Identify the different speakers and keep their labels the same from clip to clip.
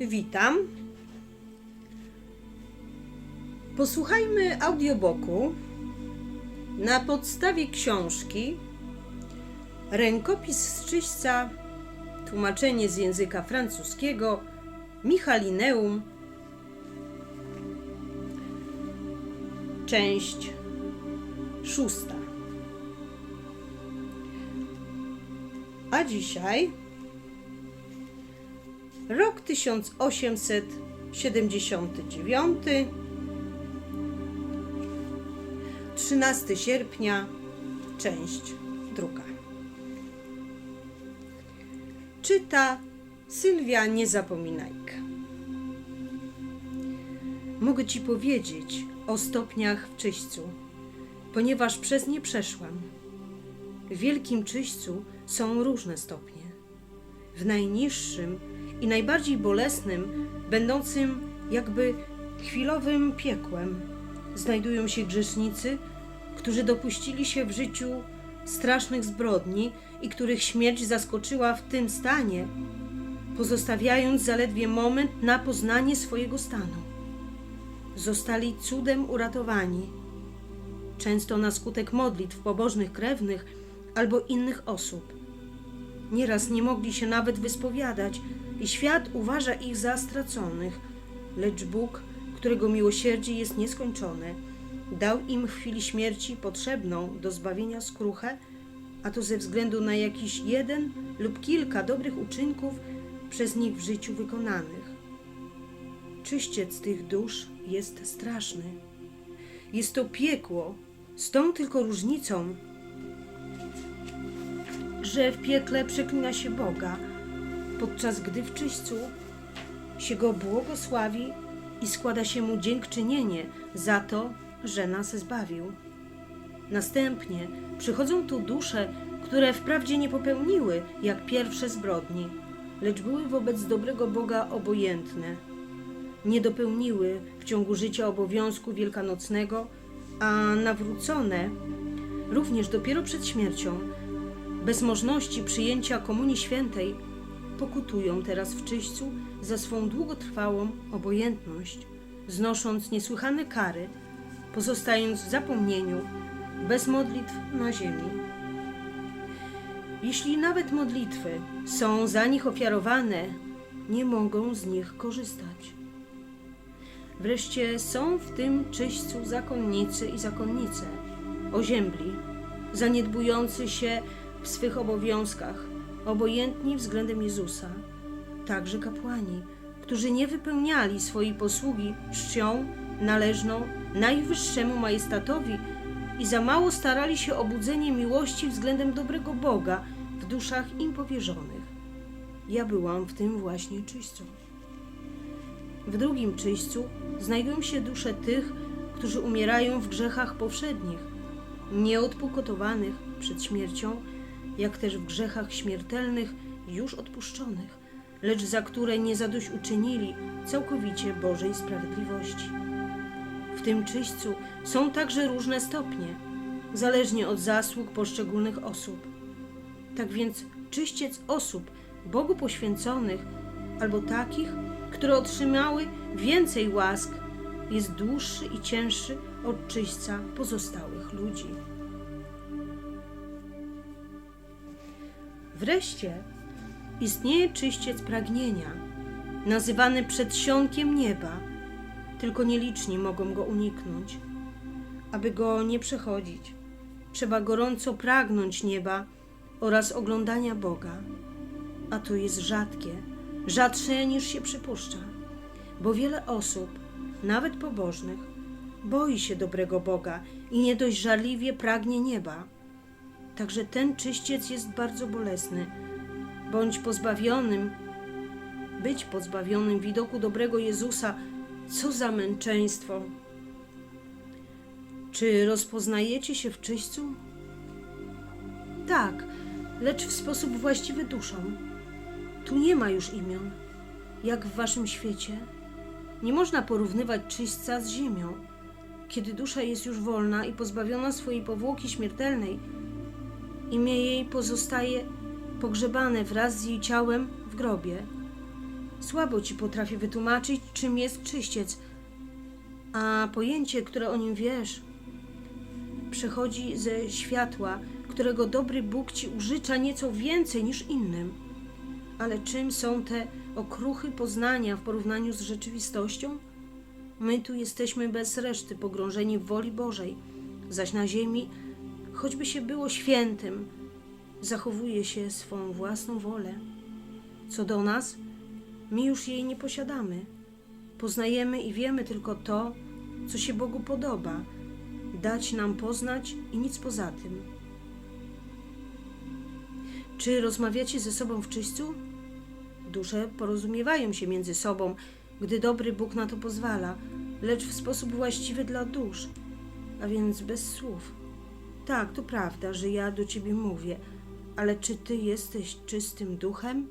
Speaker 1: Witam. Posłuchajmy audioboku na podstawie książki Rękopis z czyśćca, tłumaczenie z języka francuskiego Michalineum, część szósta. A dzisiaj rok 1879, 13 sierpnia, część druga. Czyta Sylwia Niezapominajka. Mogę Ci powiedzieć o stopniach w czyśćcu, ponieważ przez nie przeszłam. W wielkim czyśćcu są różne stopnie. W najniższym i najbardziej bolesnym, będącym jakby chwilowym piekłem, znajdują się grzesznicy, którzy dopuścili się w życiu strasznych zbrodni i których śmierć zaskoczyła w tym stanie, pozostawiając zaledwie moment na poznanie swojego stanu. Zostali cudem uratowani, często na skutek modlitw pobożnych krewnych albo innych osób. Nieraz nie mogli się nawet wyspowiadać i świat uważa ich za straconych, lecz Bóg, którego miłosierdzie jest nieskończone, dał im w chwili śmierci potrzebną do zbawienia skruchę, a to ze względu na jakiś jeden lub kilka dobrych uczynków przez nich w życiu wykonanych. Czyściec tych dusz jest straszny. Jest to piekło, z tą tylko różnicą, że w piekle przeklina się Boga, podczas gdy w czyśćcu się go błogosławi i składa się mu dziękczynienie za to, że nas zbawił. Następnie przychodzą tu dusze, które wprawdzie nie popełniły jak pierwsze zbrodni, lecz były wobec dobrego Boga obojętne. Nie dopełniły w ciągu życia obowiązku wielkanocnego, a nawrócone również dopiero przed śmiercią, bez możliwości przyjęcia Komunii Świętej, pokutują teraz w czyśćcu za swą długotrwałą obojętność, znosząc niesłychane kary, pozostając w zapomnieniu, bez modlitw na ziemi. Jeśli nawet modlitwy są za nich ofiarowane, nie mogą z nich korzystać. Wreszcie są w tym czyśćcu zakonnicy i zakonnice, oziębli, zaniedbujący się w swych obowiązkach, obojętni względem Jezusa, także kapłani, którzy nie wypełniali swojej posługi czcią należną najwyższemu majestatowi i za mało starali się o budzenie miłości względem dobrego Boga w duszach im powierzonych. Ja byłam w tym właśnie czyśćcu. W drugim czyśćcu znajdują się dusze tych, którzy umierają w grzechach powszednich, nieodpukotowanych przed śmiercią, jak też w grzechach śmiertelnych już odpuszczonych, lecz za które nie zadośćuczynili całkowicie Bożej sprawiedliwości. W tym czyśćcu są także różne stopnie, zależnie od zasług poszczególnych osób. Tak więc czyściec osób Bogu poświęconych albo takich, które otrzymały więcej łask, jest dłuższy i cięższy od czyśćca pozostałych ludzi. Wreszcie istnieje czyściec pragnienia, nazywany przedsionkiem nieba, tylko nieliczni mogą go uniknąć. Aby go nie przechodzić, trzeba gorąco pragnąć nieba oraz oglądania Boga, a to jest rzadkie, rzadsze niż się przypuszcza, bo wiele osób, nawet pobożnych, boi się dobrego Boga i nie dość żarliwie pragnie nieba. Także ten czyściec jest bardzo bolesny. Bądź pozbawionym, być pozbawionym widoku dobrego Jezusa, co za męczeństwo. Czy rozpoznajecie się w czyśćcu? Tak, lecz w sposób właściwy duszą. Tu nie ma już imion, jak w waszym świecie. Nie można porównywać czyśćca z ziemią. Kiedy dusza jest już wolna i pozbawiona swojej powłoki śmiertelnej, imię jej pozostaje pogrzebane wraz z jej ciałem w grobie. Słabo ci potrafię wytłumaczyć, czym jest czyściec, a pojęcie, które o nim wiesz, przechodzi ze światła, którego dobry Bóg ci użycza nieco więcej niż innym. Ale czym są te okruchy poznania w porównaniu z rzeczywistością? My tu jesteśmy bez reszty pogrążeni w woli Bożej, zaś na ziemi, choćby się było świętym, zachowuje się swą własną wolę. Co do nas, my już jej nie posiadamy. Poznajemy i wiemy tylko to, co się Bogu podoba, dać nam poznać i nic poza tym. Czy rozmawiacie ze sobą w czyśćcu? Dusze porozumiewają się między sobą, gdy dobry Bóg na to pozwala, lecz w sposób właściwy dla dusz, a więc bez słów. Tak, to prawda, że ja do ciebie mówię, ale czy ty jesteś czystym duchem?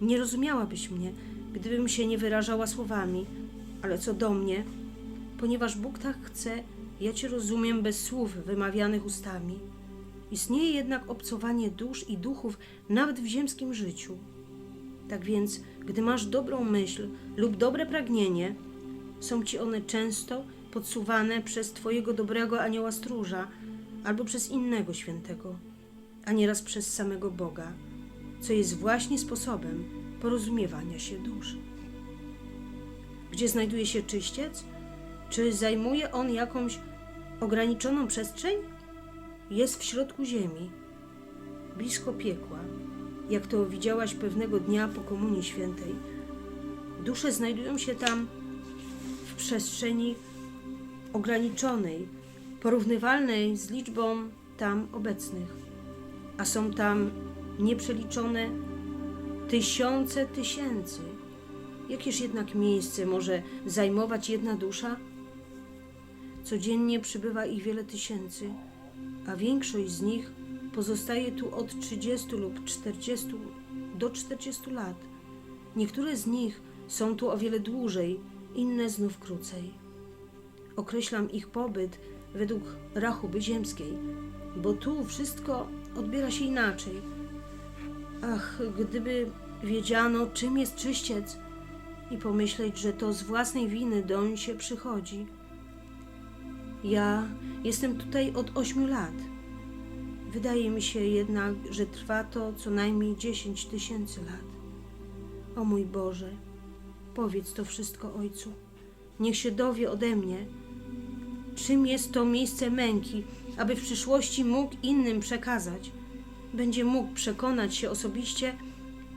Speaker 1: Nie rozumiałabyś mnie, gdybym się nie wyrażała słowami, ale co do mnie, ponieważ Bóg tak chce, ja cię rozumiem bez słów wymawianych ustami. Istnieje jednak obcowanie dusz i duchów nawet w ziemskim życiu. Tak więc, gdy masz dobrą myśl lub dobre pragnienie, są ci one często podsuwane przez Twojego dobrego anioła stróża albo przez innego świętego, a nieraz przez samego Boga, co jest właśnie sposobem porozumiewania się dusz. Gdzie znajduje się czyściec? Czy zajmuje on jakąś ograniczoną przestrzeń? Jest w środku ziemi, blisko piekła, jak to widziałaś pewnego dnia po Komunii Świętej. Dusze znajdują się tam w przestrzeni ograniczonej, porównywalnej z liczbą tam obecnych, a są tam nieprzeliczone tysiące tysięcy. Jakież jednak miejsce może zajmować jedna dusza? Codziennie przybywa ich wiele tysięcy, a większość z nich pozostaje tu od 30 lub 40 do 40 lat. Niektóre z nich są tu o wiele dłużej, inne znów krócej. Określam ich pobyt według rachuby ziemskiej, bo tu wszystko odbiera się inaczej. Ach, gdyby wiedziano, czym jest czyściec i pomyśleć, że to z własnej winy doń się przychodzi. Ja jestem tutaj od ośmiu lat. Wydaje mi się jednak, że trwa to co najmniej dziesięć tysięcy lat. O mój Boże, powiedz to wszystko Ojcu. Niech się dowie ode mnie, czym jest to miejsce męki, aby w przyszłości mógł innym przekazać. Będzie mógł przekonać się osobiście,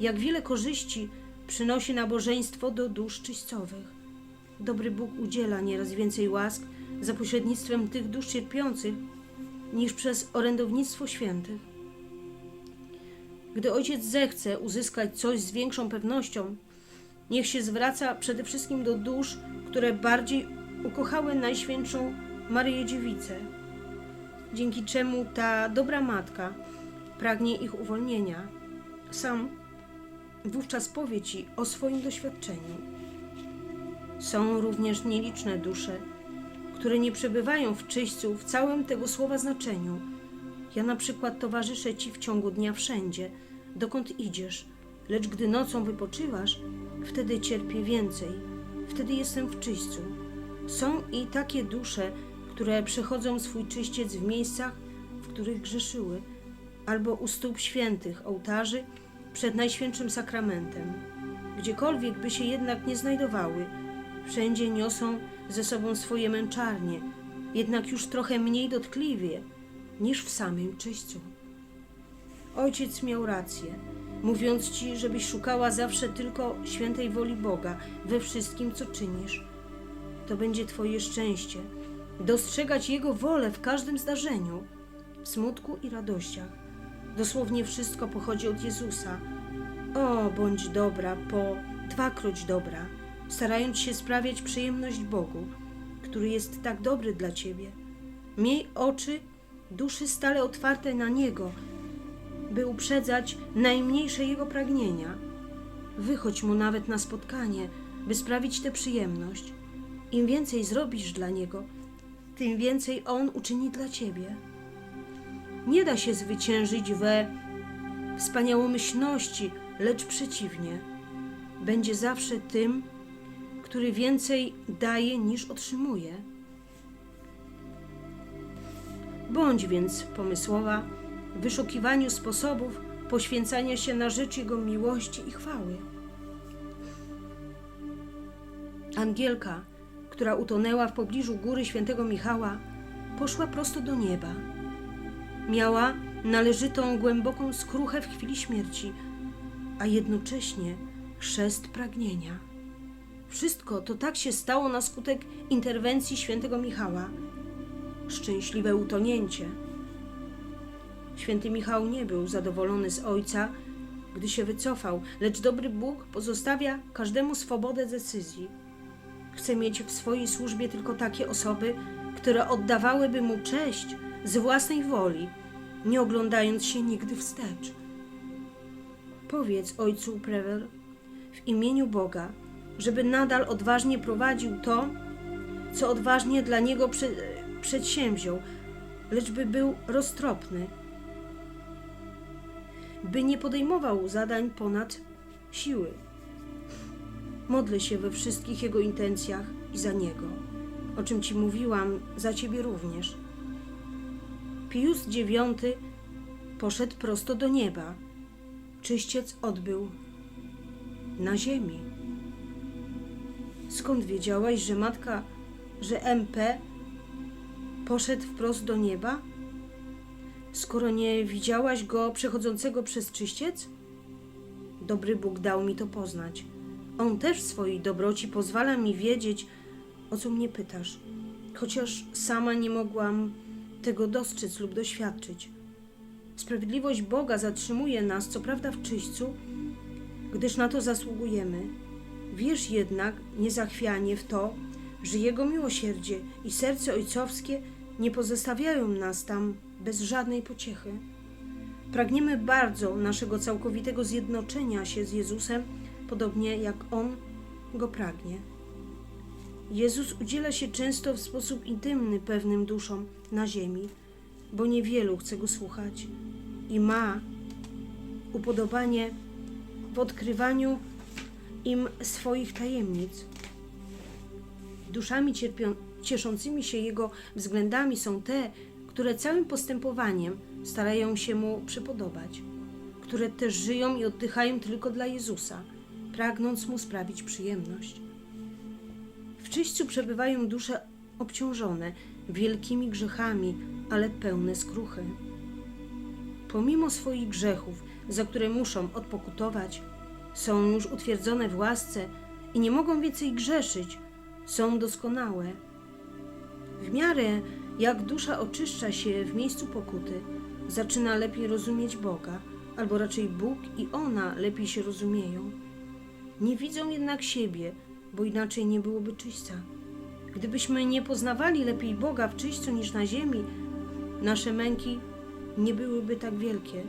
Speaker 1: jak wiele korzyści przynosi nabożeństwo do dusz czyścowych. Dobry Bóg udziela nieraz więcej łask za pośrednictwem tych dusz cierpiących, niż przez orędownictwo świętych. Gdy ojciec zechce uzyskać coś z większą pewnością, niech się zwraca przede wszystkim do dusz, które bardziej ukochały Najświętszą Maryję Dziewicę, dzięki czemu ta dobra matka pragnie ich uwolnienia. Sam wówczas powie ci o swoim doświadczeniu. Są również nieliczne dusze, które nie przebywają w czyśćcu w całym tego słowa znaczeniu. Ja na przykład towarzyszę Ci w ciągu dnia wszędzie, dokąd idziesz, lecz gdy nocą wypoczywasz, wtedy cierpię więcej, wtedy jestem w czyśćcu. Są i takie dusze, które przechodzą swój czyściec w miejscach, w których grzeszyły, albo u stóp świętych ołtarzy przed Najświętszym Sakramentem. Gdziekolwiek by się jednak nie znajdowały, wszędzie niosą ze sobą swoje męczarnie, jednak już trochę mniej dotkliwie niż w samym czyśćcu. Ojciec miał rację, mówiąc ci, żebyś szukała zawsze tylko świętej woli Boga we wszystkim, co czynisz. To będzie Twoje szczęście dostrzegać Jego wolę w każdym zdarzeniu, w smutku i radościach. Dosłownie wszystko pochodzi od Jezusa. O, bądź dobra po dwakroć dobra starając się sprawiać przyjemność Bogu, który jest tak dobry dla Ciebie. Miej oczy, duszy stale otwarte na Niego, by uprzedzać najmniejsze Jego pragnienia. Wychodź Mu nawet na spotkanie, by sprawić tę przyjemność. Im więcej zrobisz dla Niego, tym więcej On uczyni dla Ciebie. Nie da się zwyciężyć we wspaniałomyślności, lecz przeciwnie – będzie zawsze tym, który więcej daje niż otrzymuje. Bądź więc pomysłowa w wyszukiwaniu sposobów poświęcania się na rzecz Jego miłości i chwały. Angielka, która utonęła w pobliżu góry świętego Michała, poszła prosto do nieba. Miała należytą głęboką skruchę w chwili śmierci, a jednocześnie chrzest pragnienia. Wszystko to tak się stało na skutek interwencji świętego Michała. Szczęśliwe utonięcie. Święty Michał nie był zadowolony z ojca, gdy się wycofał, lecz dobry Bóg pozostawia każdemu swobodę decyzji. Chce mieć w swojej służbie tylko takie osoby, które oddawałyby mu cześć z własnej woli, nie oglądając się nigdy wstecz. Powiedz ojcu Prevel w imieniu Boga, żeby nadal odważnie prowadził to, co odważnie dla niego prze, przedsięwziął, lecz by był roztropny, by nie podejmował zadań ponad siły. Modlę się we wszystkich jego intencjach i za niego, o czym ci mówiłam, za ciebie również. Pius IX poszedł prosto do nieba. Czyściec odbył na ziemi. Skąd wiedziałaś, że matka, że MP poszedł wprost do nieba? Skoro nie widziałaś go przechodzącego przez czyściec? Dobry Bóg dał mi to poznać. On też w swojej dobroci pozwala mi wiedzieć, o co mnie pytasz, chociaż sama nie mogłam tego dostrzec lub doświadczyć. Sprawiedliwość Boga zatrzymuje nas, co prawda w czyśćcu, gdyż na to zasługujemy. Wierz jednak niezachwianie w to, że Jego miłosierdzie i serce ojcowskie nie pozostawiają nas tam bez żadnej pociechy. Pragniemy bardzo naszego całkowitego zjednoczenia się z Jezusem, podobnie jak On go pragnie. Jezus udziela się często w sposób intymny pewnym duszom na ziemi, bo niewielu chce go słuchać i ma upodobanie w odkrywaniu im swoich tajemnic. Duszami cierpią, cieszącymi się Jego względami są te, które całym postępowaniem starają się Mu przypodobać, które też żyją i oddychają tylko dla Jezusa, pragnąc Mu sprawić przyjemność. W czyśćcu przebywają dusze obciążone wielkimi grzechami, ale pełne skruchy. Pomimo swoich grzechów, za które muszą odpokutować, są już utwierdzone w łasce i nie mogą więcej grzeszyć, są doskonałe. W miarę jak dusza oczyszcza się w miejscu pokuty, zaczyna lepiej rozumieć Boga, albo raczej Bóg i ona lepiej się rozumieją. Nie widzą jednak siebie, bo inaczej nie byłoby czyśćca. Gdybyśmy nie poznawali lepiej Boga w czyśćcu niż na ziemi, nasze męki nie byłyby tak wielkie,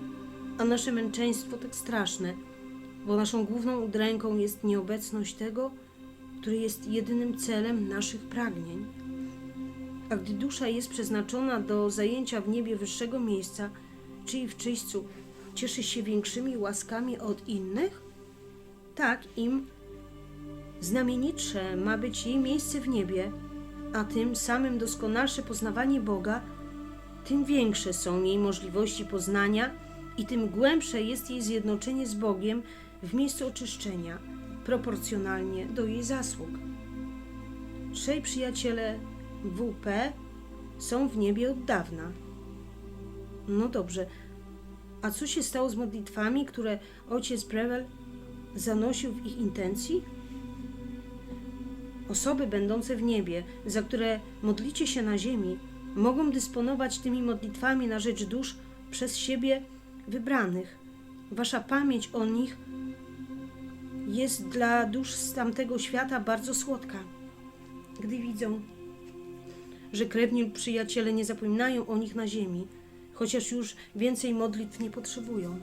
Speaker 1: a nasze męczeństwo tak straszne, bo naszą główną udręką jest nieobecność tego, który jest jedynym celem naszych pragnień. A gdy dusza jest przeznaczona do zajęcia w niebie wyższego miejsca, czyli w czyśćcu, cieszy się większymi łaskami od innych? Tak, im znamienitsze ma być jej miejsce w niebie, a tym samym doskonalsze poznawanie Boga, tym większe są jej możliwości poznania i tym głębsze jest jej zjednoczenie z Bogiem w miejscu oczyszczenia, proporcjonalnie do jej zasług. Trzej przyjaciele WP są w niebie od dawna. No dobrze, a co się stało z modlitwami, które ojciec Brewel zanosił w ich intencji? Osoby będące w niebie, za które modlicie się na ziemi, mogą dysponować tymi modlitwami na rzecz dusz przez siebie wybranych. Wasza pamięć o nich jest dla dusz z tamtego świata bardzo słodka. Gdy widzą, że krewni przyjaciele nie zapominają o nich na ziemi, chociaż już więcej modlitw nie potrzebują.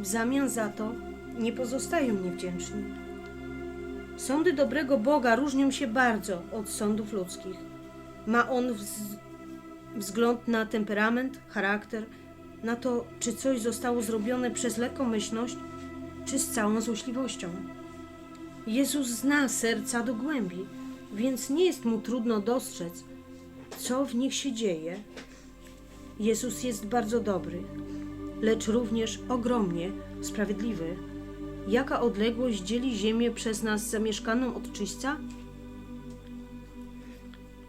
Speaker 1: W zamian za to nie pozostają niewdzięczni. Sądy dobrego Boga różnią się bardzo od sądów ludzkich. Ma on wz- wzgląd na temperament, charakter, na to, czy coś zostało zrobione przez lekkomyślność, czy z całą złośliwością. Jezus zna serca do głębi, więc nie jest mu trudno dostrzec, co w nich się dzieje. Jezus jest bardzo dobry, lecz również ogromnie sprawiedliwy. Jaka odległość dzieli ziemię przez nas zamieszkaną od czyśćca?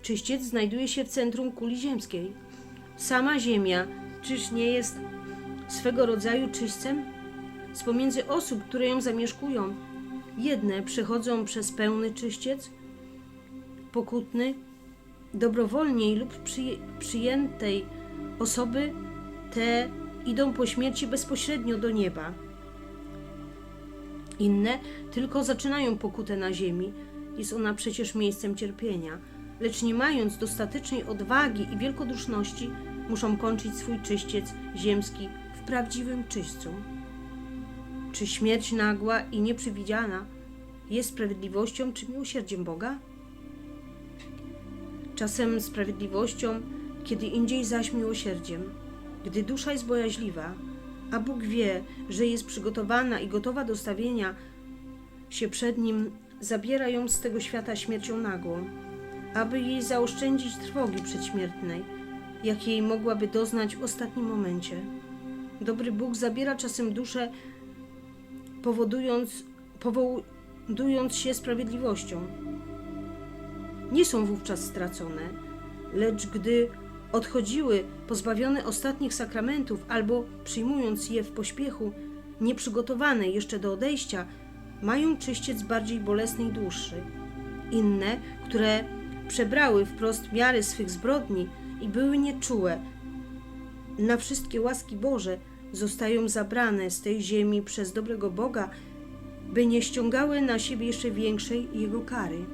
Speaker 1: Czyściec znajduje się w centrum kuli ziemskiej. Sama ziemia, czyż nie jest swego rodzaju czyśćcem? Z pomiędzy osób, które ją zamieszkują, jedne przechodzą przez pełny czyściec, pokutny, dobrowolniej lub przyj- przyjętej osoby te idą po śmierci bezpośrednio do nieba. Inne tylko zaczynają pokutę na ziemi. Jest ona przecież miejscem cierpienia, lecz nie mając dostatecznej odwagi i wielkoduszności, muszą kończyć swój czyściec ziemski w prawdziwym czyśćcu. Czy śmierć nagła i nieprzewidziana jest sprawiedliwością czy miłosierdziem Boga? Czasem sprawiedliwością, kiedy indziej zaś miłosierdziem. Gdy dusza jest bojaźliwa, a Bóg wie, że jest przygotowana i gotowa do stawienia się przed Nim, zabiera ją z tego świata śmiercią nagłą, aby jej zaoszczędzić trwogi przedśmiertnej, jakiej mogłaby doznać w ostatnim momencie. Dobry Bóg zabiera czasem duszę, powodując, powodując się sprawiedliwością. Nie są wówczas stracone, lecz gdy odchodziły pozbawione ostatnich sakramentów albo przyjmując je w pośpiechu, nieprzygotowane jeszcze do odejścia, mają czyściec bardziej bolesny i dłuższy. Inne, które przebrały wprost miary swych zbrodni i były nieczułe na wszystkie łaski Boże, zostają zabrane z tej ziemi przez dobrego Boga, by nie ściągały na siebie jeszcze większej Jego kary.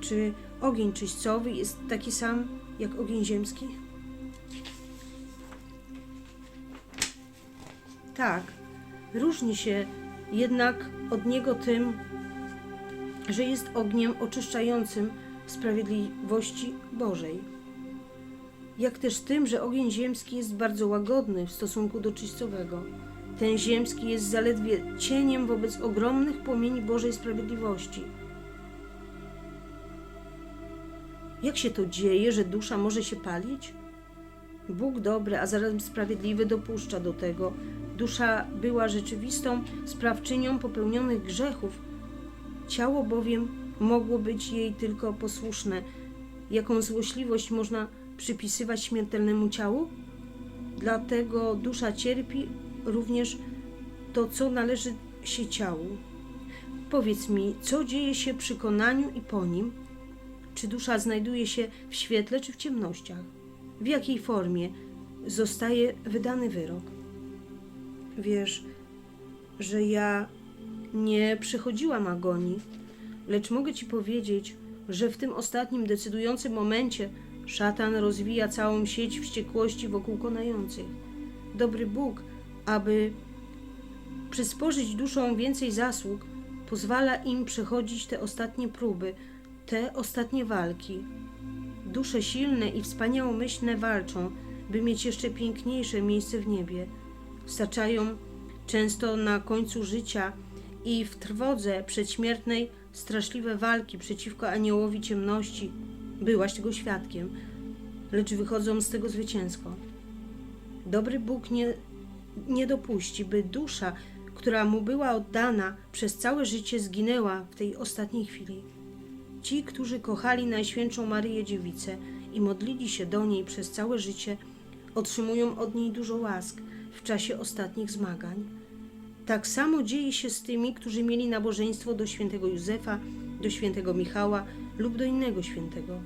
Speaker 1: Czy ogień czyśćcowy jest taki sam jak ogień ziemski? Tak, różni się jednak od niego tym, że jest ogniem oczyszczającym sprawiedliwości Bożej. Jak też tym, że ogień ziemski jest bardzo łagodny w stosunku do czyśćcowego. Ten ziemski jest zaledwie cieniem wobec ogromnych płomieni Bożej sprawiedliwości. Jak się to dzieje, że dusza może się palić? Bóg dobry, a zarazem sprawiedliwy dopuszcza do tego. Dusza była rzeczywistą sprawczynią popełnionych grzechów. Ciało bowiem mogło być jej tylko posłuszne. Jaką złośliwość można przypisywać śmiertelnemu ciału? Dlatego dusza cierpi również to, co należy się ciału. Powiedz mi, co dzieje się przy konaniu i po nim? Czy dusza znajduje się w świetle czy w ciemnościach? W jakiej formie zostaje wydany wyrok? Wiesz, że ja nie przechodziłam agonii, lecz mogę ci powiedzieć, że w tym ostatnim decydującym momencie szatan rozwija całą sieć wściekłości wokół konających. Dobry Bóg, aby przysporzyć duszom więcej zasług, pozwala im przechodzić te ostatnie próby, te ostatnie walki. Dusze silne i wspaniałomyślne walczą, by mieć jeszcze piękniejsze miejsce w niebie. Staczają często na końcu życia i w trwodze przedśmiertnej straszliwe walki przeciwko aniołowi ciemności. Byłaś tego świadkiem, lecz wychodzą z tego zwycięsko. Dobry Bóg nie, nie dopuści, by dusza, która mu była oddana przez całe życie, zginęła w tej ostatniej chwili. Ci, którzy kochali Najświętszą Maryję Dziewicę i modlili się do niej przez całe życie, otrzymują od niej dużo łask w czasie ostatnich zmagań. Tak samo dzieje się z tymi, którzy mieli nabożeństwo do świętego Józefa, do świętego Michała lub do innego świętego.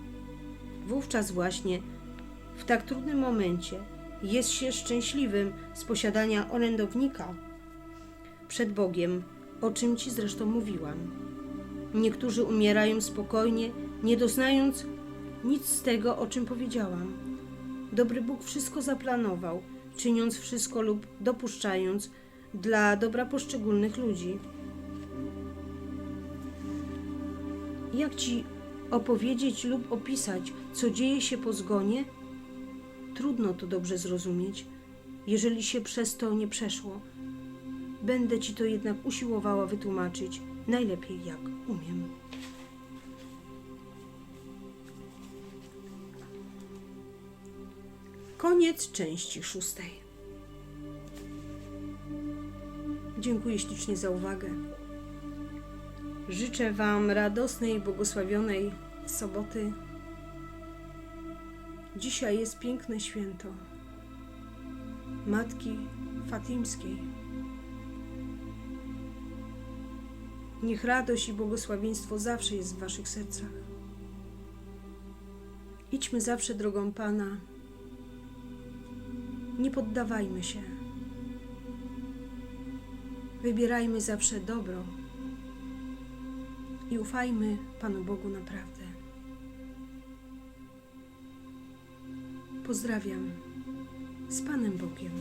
Speaker 1: Wówczas właśnie, w tak trudnym momencie, jest się szczęśliwym z posiadania orędownika przed Bogiem, o czym Ci zresztą mówiłam. Niektórzy umierają spokojnie, nie doznając nic z tego, o czym powiedziałam. Dobry Bóg wszystko zaplanował, czyniąc wszystko lub dopuszczając dla dobra poszczególnych ludzi. Jak ci opowiedzieć lub opisać, co dzieje się po zgonie? Trudno to dobrze zrozumieć, jeżeli się przez to nie przeszło. Będę ci to jednak usiłowała wytłumaczyć najlepiej jak umiem. Koniec części szóstej. Dziękuję ślicznie za uwagę. Życzę Wam radosnej, błogosławionej soboty. Dzisiaj jest piękne święto Matki Fatimskiej. Niech radość i błogosławieństwo zawsze jest w Waszych sercach. Idźmy zawsze drogą Pana. Nie poddawajmy się. Wybierajmy zawsze dobro i ufajmy Panu Bogu naprawdę. Pozdrawiam z Panem Bogiem.